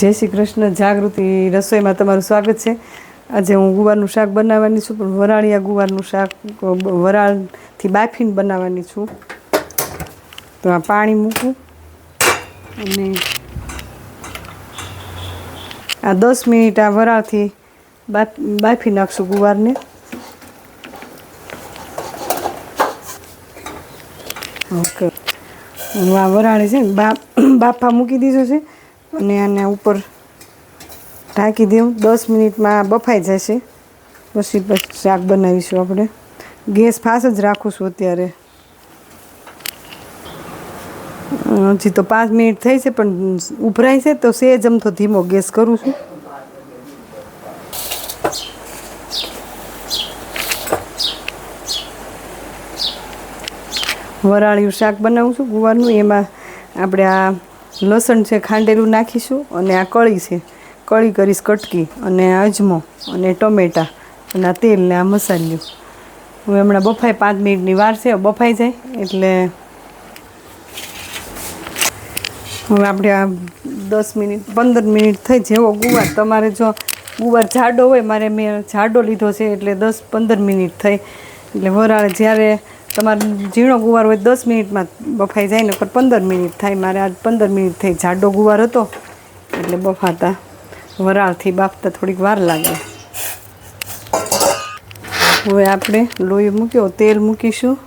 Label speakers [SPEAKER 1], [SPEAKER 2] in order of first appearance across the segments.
[SPEAKER 1] જય શ્રી કૃષ્ણ. જાગૃતિ રસોઈમાં તમારું સ્વાગત છે. આજે હું ગુવારનું શાક બનાવવાની છું, પણ વરાળિયા ગુવારનું શાક, વરાળથી બાફીને બનાવવાની છું. તો આ પાણી મૂકું અને આ દસ મિનિટ આ વરાળથી બાફ નાખશું ગુવારને. ઓકે. હું આ વરાળી છે ને બાફા મૂકી દીધું છે. અને આના ઉપર ઢાંકી દઉં. દસ મિનિટમાં બફાઈ જશે. પછી પછી શાક બનાવીશું આપણે. ગેસ ફાસ જ રાખું છું અત્યારે. હજી તો પાંચ મિનિટ થઈ છે, પણ ઉભરાય છે, તો સેજ અમથો ધીમો ગેસ કરું છું. વરાળિયું શાક બનાવું છું ગુવારનું. એમાં આપણે આ લસણ છે ખાંડેલું નાખીશું અને આ કળી છે. કળી કરીશ કટકી અને અજમો અને ટમેટાં અને આ તેલ ને આ મસાલ્યું. હવે હમણાં બફાય પાંચ મિનિટની વાર છે, બફાઈ જાય એટલે હવે આપણે આ દસ મિનિટ, પંદર મિનિટ થઈ જેવો ગુવાર. તમારે જો ગુવાર જાડો હોય, મારે મેં જાડો લીધો છે એટલે દસ પંદર મિનિટ થઈ. એટલે વરાળ જ્યારે તમારે ઝીણો ગુવાર હોય દસ મિનિટમાં બફાઈ જાય ને પંદર મિનિટ થાય. મારે આજ પંદર મિનિટ થઈ. જાડો ગુવાર હતો, એટલે બફાતા. વરાળથી બાફતા થોડીક વાર લાગે. હવે આપણે લોહી મૂક્યો, તેલ મૂકીશું.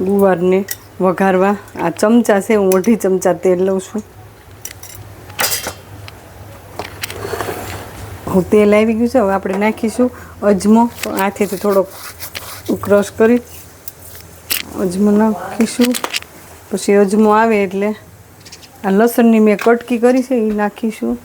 [SPEAKER 1] ગુવારને વઘારવા. આ ચમચા છે, હું અઢી ચમચા તેલ લઉં છું. હું તેલ આવી ગયું છે, હવે આપણે નાખીશું અજમો. હાથેથી થોડોક ક્રશ કરી અજમો નાખીશું. પછી અજમો આવે એટલે આ લસણની મેં કટકી કરી છે, એ નાખીશું.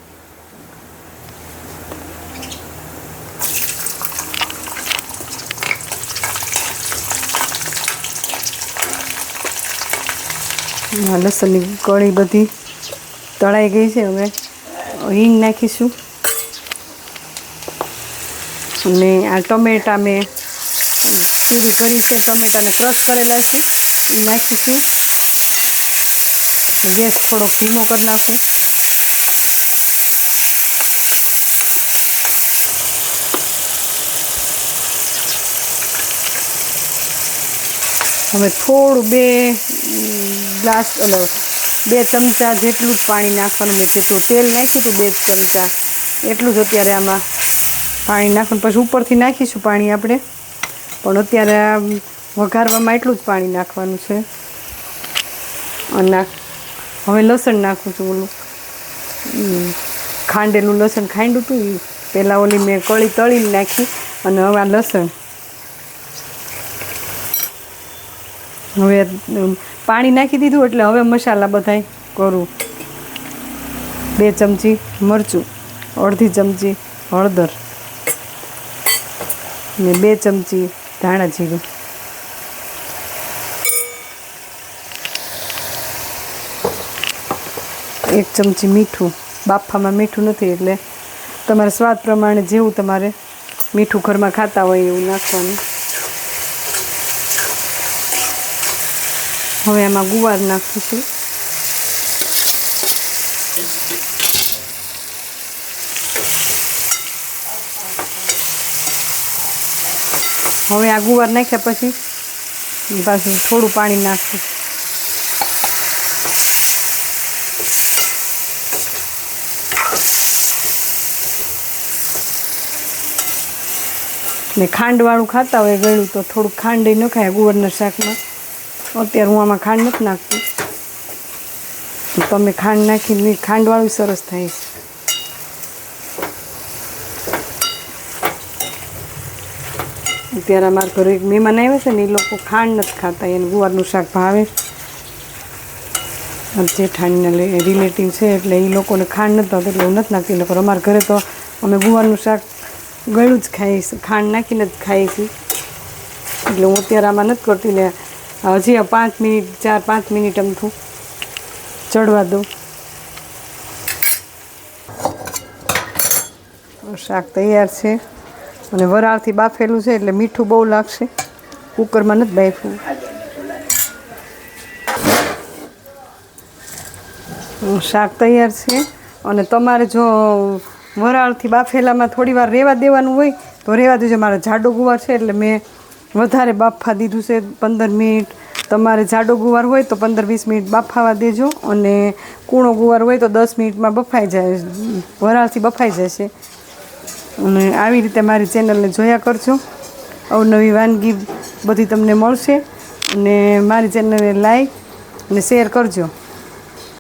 [SPEAKER 1] લસણની કળી બધી તળાઈ ગઈ છે હવે. હિંગ નાખીશું. અને આ ટમેટા મેં પૂરી કરી છે. ટમેટાને ક્રશ કરેલા છે. એ નાખીશું ગેસ થોડોક ધીમો કરી નાખું. હવે થોડું બે ગ્લાસ બે ચમચા જેટલું જ પાણી નાખવાનું મેં કીધું તેલ નાખ્યું હતું બે ચમચા. એટલું જ અત્યારે આમાં પાણી નાખવાનું. પછી ઉપરથી નાખીશું પાણી આપણે. પણ અત્યારે આ વઘારવામાં એટલું જ પાણી નાખવાનું છે. અને હવે લસણ નાખું છું ઓલું. ખાંડેલું લસણ ખાંડ્યું હતું પહેલાં ઓલી મેં કળી તળીને નાખી અને હવે આ લસણ. હવે પાણી નાખી દીધું એટલે હવે મસાલા બધાય કરું. બે ચમચી મરચું, અડધી ચમચી હળદર ને બે ચમચી ધાણા જીરું. એક ચમચી મીઠું. બાફામાં મીઠું નથી એટલે તમારા સ્વાદ પ્રમાણે જેવું તમારે મીઠું ઘરમાં ખાતા હોય એવું નાખવાનું. હવે એમાં ગુવાર નાખીશું. હવે આ ગુવાર નાખ્યા પછી પાછું થોડું પાણી નાખશું. ને ખાંડવાળું ખાતા હોય ગળ્યું તો થોડુંક ખાંડ ન ખાય ગુવારના શાકમાં. અત્યારે હું આમાં ખાંડ નથી નાખતી. તમે ખાંડ નાખીને ખાંડવાળું સરસ થાય છે. અત્યારે અમારા ઘરે એક મહેમાન આવ્યા છે ને એ લોકો ખાંડ નથી ખાતા, એને ગુવારનું શાક ભાવે. જેઠાણીના રિલેટિવ છે એટલે એ લોકોને ખાંડ નથી એટલે હું નથી નાખતી. લોકો અમારા ઘરે તો અમે ગુવારનું શાક ગળું જ ખાઈએ છીએ, ખાંડ નાખીને જ ખાઈએ છીએ. એટલે હું અત્યારે આમાં નથી કરતી ને હજી પાંચ મિનિટ, ચાર, પાંચ મિનિટ એમ થું ચડવા દઉં. શાક તૈયાર છે. અને વરાળથી બાફેલું છે એટલે મીઠું બહુ લાગશે. કુકરમાં નથી બાફવું. શાક તૈયાર છે. અને તમારે જો વરાળથી બાફેલામાં થોડી વાર રહેવા દેવાનું હોય, તો રહેવા દેજો. મારે જાડો ગુવાર છે એટલે મેં વધારે બાફા દીધું છે પંદર મિનિટ. તમારે જાડો ગુવાર હોય તો પંદર વીસ મિનિટ બાફાવા દેજો અને કૂણો ગુવાર હોય તો દસ મિનિટમાં બફાઈ જાય. વરાળથી બફાઈ જશે. અને આવી રીતે મારી ચેનલને જોયા કરજો. અવનવી વાનગી બધી તમને મળશે. અને મારી ચેનલને લાઈક અને શેર કરજો.